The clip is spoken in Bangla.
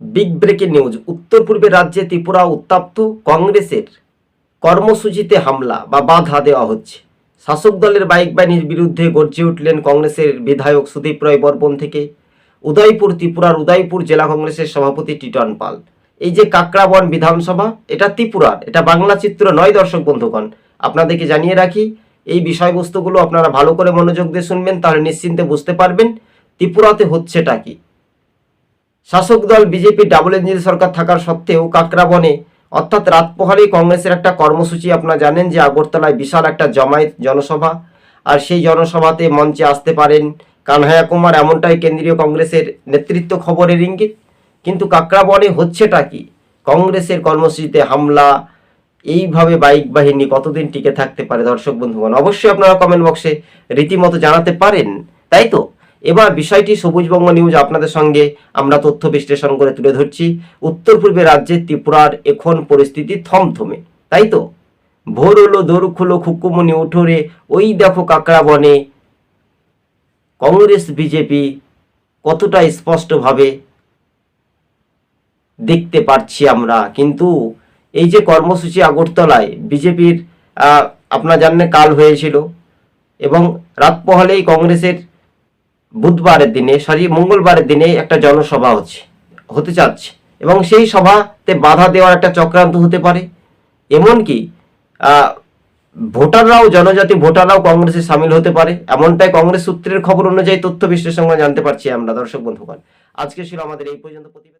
বিগ ব্রেকিং নিউজ উত্তর পূর্বের রাজ্যে ত্রিপুরা উত্তাপ্ত, কংগ্রেসের কর্মসূচিতে হামলা বা বাধা দেওয়া হচ্ছে। শাসক দলের বাইক বাহিনীর বিরুদ্ধে গর্জে উঠলেন কংগ্রেসের বিধায়ক সুদীপ রায় বর্মন থেকে। উদয়পুর, ত্রিপুরার উদয়পুর জেলা কংগ্রেসের সভাপতি টিটন পাল। এই যে কাকড়াবন বিধানসভা, এটা ত্রিপুরার, এটা বাংলা চিত্র নয় দর্শক বন্ধুগণ। আপনাদেরকে জানিয়ে রাখি, এই বিষয়বস্তুগুলো আপনারা ভালো করে মনোযোগ দিয়ে শুনবেন, তাহলে নিশ্চিন্তে বুঝতে পারবেন ত্রিপুরাতে হচ্ছেটা কি। শাসক দল বিজেপি ডাবল ইঞ্জিন সরকার থাকার সত্ত্বেও কাকরাবনে, অর্থাৎ রাত পোহালেই কংগ্রেসের একটা কর্মসূচি আপনারা জানেন যে আগরতলায় বিশাল একটা জমায়েত জনসভা। আর সেই জনসভাতে মঞ্চে আসতে পারেন কানহায়া কুমার, এমনটাই কেন্দ্রীয় কংগ্রেসের নেতৃত্ব খবরের ইঙ্গিত। কিন্তু কাকরাবনে হচ্ছেটা কি? কংগ্রেসের কর্মসূচিতে হামলা, এইভাবে বাইক বাহিনী কতদিন টিকে থাকতে পারে দর্শক বন্ধুগণ? অবশ্যই আপনারা কমেন্ট বক্সে রীতিমতো জানাতে পারেন, তাই তো? এবার বিষয়টি সবুজবঙ্গ নিউজ আপনাদের সঙ্গে আমরা তথ্য বিশ্লেষণ করে তুলে ধরছি। উত্তর পূর্বে রাজ্যে ত্রিপুরার এখন পরিস্থিতি থমথমে, তাই তো? ভোর হলো দৌড় খুলো খুকুমনি উঠোরে, ওই দেখো কাকড়া বনে। কংগ্রেস, বিজেপি কতটা স্পষ্টভাবে দেখতে পাচ্ছি আমরা, কিন্তু এই যে কর্মসূচি আগরতলায় বিজেপির আপনার জানেন কাল হয়েছিল এবং রাত পোহালেই কংগ্রেসের বুধবারের দিনে সরি মঙ্গলবারের দিনে একটা জনসভা হচ্ছে, হতে চাচ্ছে এবং সেই সভাতে বাধা দেওয়ার একটা চক্রান্ত হতে পারে। এমনকি ভোটাররাও, জনজাতি ভোটাররাও কংগ্রেসে সামিল হতে পারে। এমনটাই কংগ্রেস সূত্রের খবর অনুযায়ী তথ্য বিশ্লেষণ জানতে পারছি আমরা, দর্শক বন্ধুগণ। আজকে ছিল আমাদের এই পর্যন্ত প্রতিবেদন।